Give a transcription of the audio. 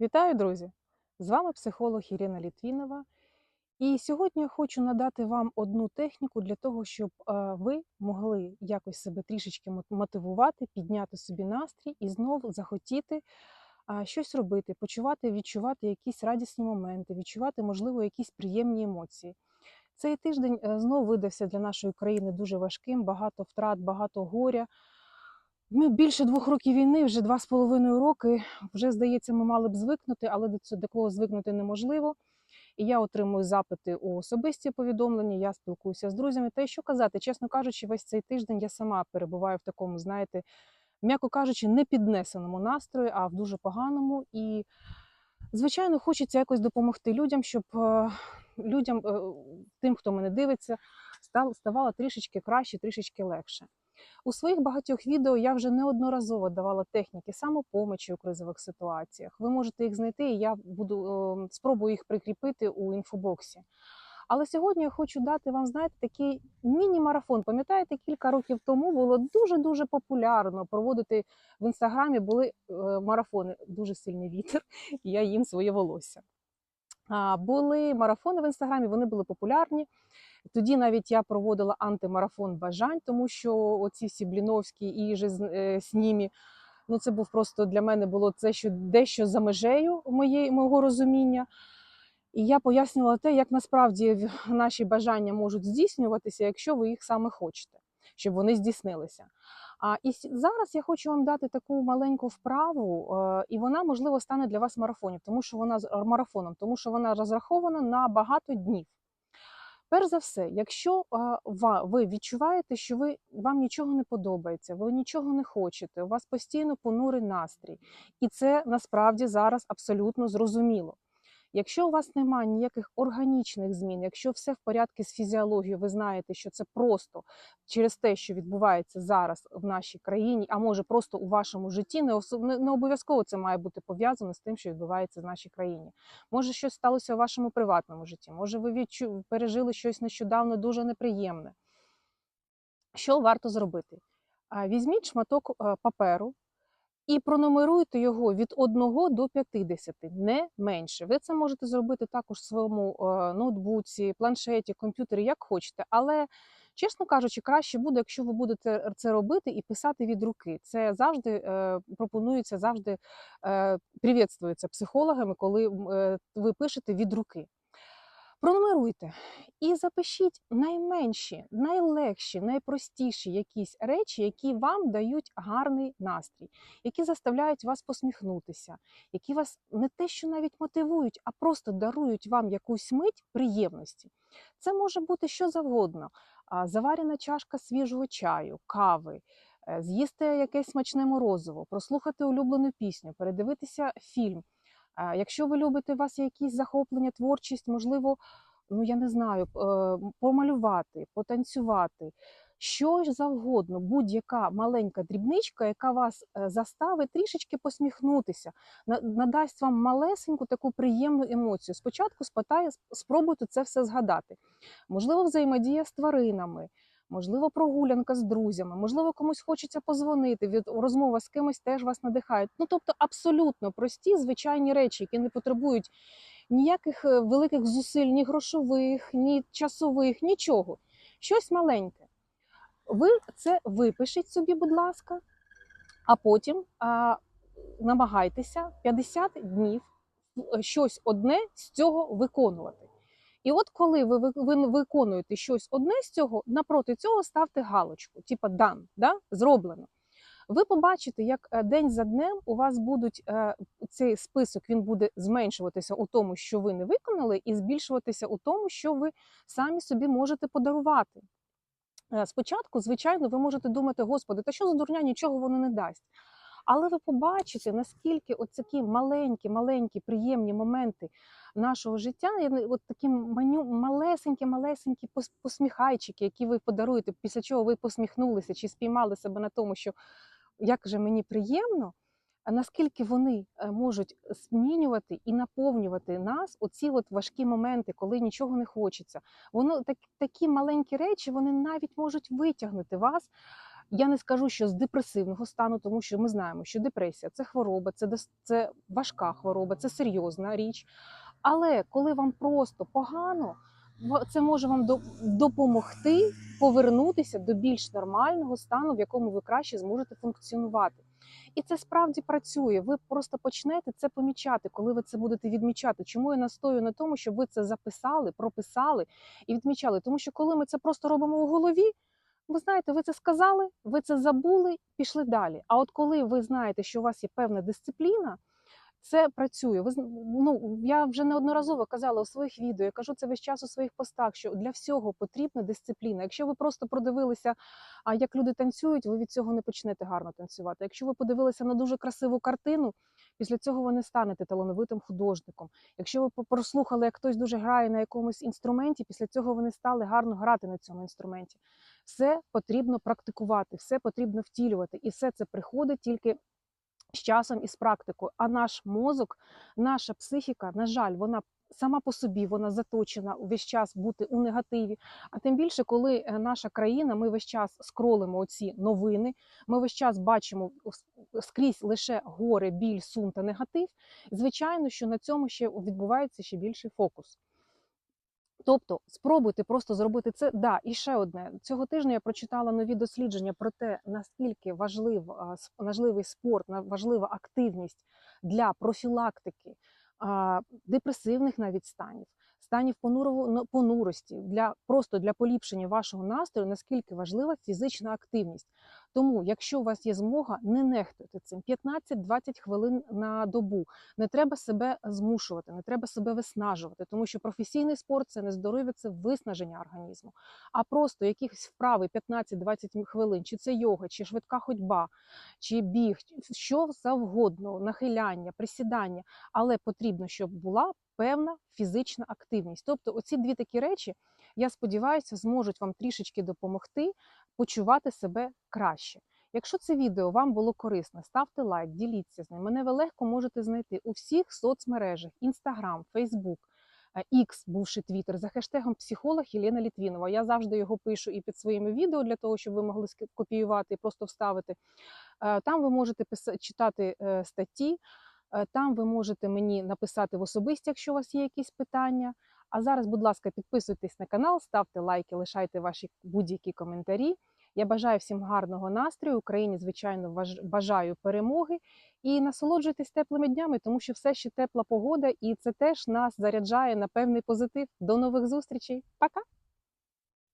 Вітаю, друзі! З вами психолог Ірина Літвінова. І сьогодні я хочу надати вам одну техніку для того, щоб е, ви могли якось себе трішечки мот- мотивувати, підняти собі настрій і знову захотіти щось робити, почувати, відчувати якісь радісні моменти, відчувати, можливо, якісь приємні емоції. Цей тиждень е, знову видався для нашої країни дуже важким, багато втрат, багато горя. Ми більше двох років війни, вже два з половиною роки. Вже здається, ми мали б звикнути, але до цього такого звикнути неможливо. І я отримую запити у особисті повідомлення, я спілкуюся з друзями. Та й що казати, чесно кажучи, весь цей тиждень я сама перебуваю в такому, знаєте, м'яко кажучи, не піднесеному настрої, а в дуже поганому. І, звичайно, хочеться якось допомогти людям, щоб е, людям, е, тим, хто мене дивиться, ставало трішечки краще, трішечки легше. У своїх багатьох відео я вже неодноразово давала техніки самопомочі у кризових ситуаціях. Ви можете їх знайти, і я буду е, спробую їх прикріпити у інфобоксі. Але сьогодні я хочу дати вам, знаєте, такий міні-марафон. Пам'ятаєте, кілька років тому було дуже-дуже популярно проводити в інстаграмі були е, марафони. Дуже сильний вітер, і я їм своє волосся. Були марафони в інстаграмі, вони були популярні. Тоді навіть я проводила антимарафон бажань, тому що оці всі бліновські і снімі, ну це був просто для мене було це що дещо за межею моєї мого розуміння. І я пояснювала те, як насправді наші бажання можуть здійснюватися, якщо ви їх саме хочете, щоб вони здійснилися. А і зараз я хочу вам дати таку маленьку вправу, е, і вона можливо стане для вас марафонів, тому що вона марафоном, тому що вона розрахована на багато днів. Перш за все, якщо ви відчуваєте, що ви вам нічого не подобається, ви нічого не хочете, у вас постійно понурий настрій, і це насправді зараз абсолютно зрозуміло. Якщо у вас немає ніяких органічних змін, якщо все в порядку з фізіологією, ви знаєте, що це просто через те, що відбувається зараз в нашій країні, а може просто у вашому житті, не, не обов'язково це має бути пов'язано з тим, що відбувається в нашій країні. Може, щось сталося у вашому приватному житті, може, ви відчу... пережили щось нещодавно дуже неприємне. Що варто зробити? Візьміть шматок е, паперу і пронумеруйте його від 1 до 50, не менше. Ви це можете зробити також в своєму е, ноутбуці, планшеті, комп'ютері, як хочете. Але, чесно кажучи, краще буде, якщо ви будете це робити і писати від руки. Це завжди е, пропонується, завжди е, привітствується психологами, коли ви пишете від руки. Пронумеруйте і запишіть найменші, найлегші, найпростіші якісь речі, які вам дають гарний настрій, які заставляють вас посміхнутися, які вас не те, що навіть мотивують, а просто дарують вам якусь мить приємності. Це може бути що завгодно: заварена чашка свіжого чаю, кави. е, З'їсти якесь смачне морозиво, прослухати улюблену пісню, передивитися фільм. Якщо ви любите, у вас є якісь захоплення, творчість, можливо, ну я не знаю, е, помалювати, потанцювати, що завгодно, будь-яка маленька дрібничка, яка вас е, заставить трішечки посміхнутися, на- надасть вам малесеньку таку приємну емоцію. Спочатку спитає, спробуйте це все згадати. Можливо, взаємодія з тваринами. Можливо, прогулянка з друзями, можливо, комусь хочеться позвонити. Від розмова з кимось теж вас надихає. Ну тобто, абсолютно прості звичайні речі, які не потребують ніяких е, великих зусиль, ні грошових, ні часових, нічого. Щось маленьке. Ви це випишіть собі, будь ласка, а потім а, намагайтеся 50 днів е, щось одне з цього виконувати. І от коли ви, ви, ви виконуєте щось одне з цього, напроти цього ставте галочку, типа дан, да? зроблено. Ви побачите, як е, день за днем у вас будуть е, цей список він буде зменшуватися у тому, що ви не виконали, і збільшуватися у тому, що ви самі собі можете подарувати. Е, Спочатку, звичайно, ви можете думати, господи, та що за дурня, нічого воно не дасть. Але ви побачите, наскільки от маленькі, маленькі, приємні моменти нашого життя, от такі маню, малесенькі, малесенькі посміхайчики, які ви подаруєте, після чого ви посміхнулися чи спіймали себе на тому, що як же мені приємно, а наскільки вони е, можуть змінювати і наповнювати нас оці от важкі моменти, коли нічого не хочеться. Воно так, такі маленькі речі, вони навіть можуть витягнути вас Я не скажу, що з депресивного стану, тому що ми знаємо, що депресія це хвороба, це, це важка хвороба, це серйозна річ. Але коли вам просто погано, це може вам до- допомогти повернутися до більш нормального стану, в якому ви краще зможете функціонувати. І це справді працює. Ви просто почнете це помічати, коли ви це будете відмічати. Чому я настою на тому, щоб ви це записали, прописали і відмічали? Тому що коли ми це просто робимо у голові, ви знаєте, ви це сказали, ви це забули, пішли далі. А от коли ви знаєте, що у вас є певна дисципліна, це працює. Ви ну я вже неодноразово казала у своїх відео. Я кажу це весь час у своїх постах. Що для всього потрібна дисципліна. Якщо ви просто продивилися, а як люди танцюють, ви від цього не почнете гарно танцювати. Якщо ви подивилися на дуже красиву картину, після цього ви не станете талановитим художником. Якщо ви прослухали, як хтось дуже грає на якомусь інструменті, після цього ви не стали гарно грати на цьому інструменті. Все потрібно практикувати, все потрібно втілювати, і все це приходить тільки з часом і з практикою. А наш мозок, наша психіка, на жаль, вона сама по собі вона заточена увесь час бути у негативі. А тим більше, коли е, наша країна, ми весь час скролимо оці новини, ми весь час бачимо скрізь лише горе, біль, сум та негатив. Звичайно, що на цьому ще відбувається ще більший фокус. Тобто спробуйте просто зробити це. Да, і ще одне цього тижня я прочитала нові дослідження про те, наскільки важлив, важливий спорт, важлива активність для профілактики депресивних навіть станів, станів понурову- но- понурості, для просто для поліпшення вашого настрою, наскільки важлива фізична активність. Тому, якщо у вас є змога, не нехтуйте цим 15-20 хвилин на добу. Не треба себе змушувати, не треба себе виснажувати, тому що професійний спорт це не здоров'я, це виснаження організму. А просто якісь вправи 15-20 хвилин, чи це йога, чи швидка ходьба, чи біг, що завгодно, нахиляння, присідання, але потрібно, щоб була певна фізична активність. Тобто, оці дві такі речі, я сподіваюся, зможуть вам трішечки допомогти почувати себе краще. Якщо це відео вам було корисне, ставте лайк, діліться з ним. Мене ви легко можете знайти у всіх соцмережах: Instagram, Facebook, е, X, бувши Twitter, за хештегом психолог Єлена Літвінова. Я завжди його пишу і під своїми відео для того, щоб ви могли ски- копіювати і просто вставити. Е, Там ви можете писа- читати е, статті, там ви можете мені написати в особисті, якщо у вас є якісь питання. А зараз, будь ласка, підписуйтесь на канал, ставте лайки, лишайте ваші будь-які коментарі. Я бажаю всім гарного настрою. Україні, звичайно, бажаю перемоги і насолоджуйтесь теплими днями, тому що все ще тепла погода, і це теж нас заряджає на певний позитив. До нових зустрічей. Пока!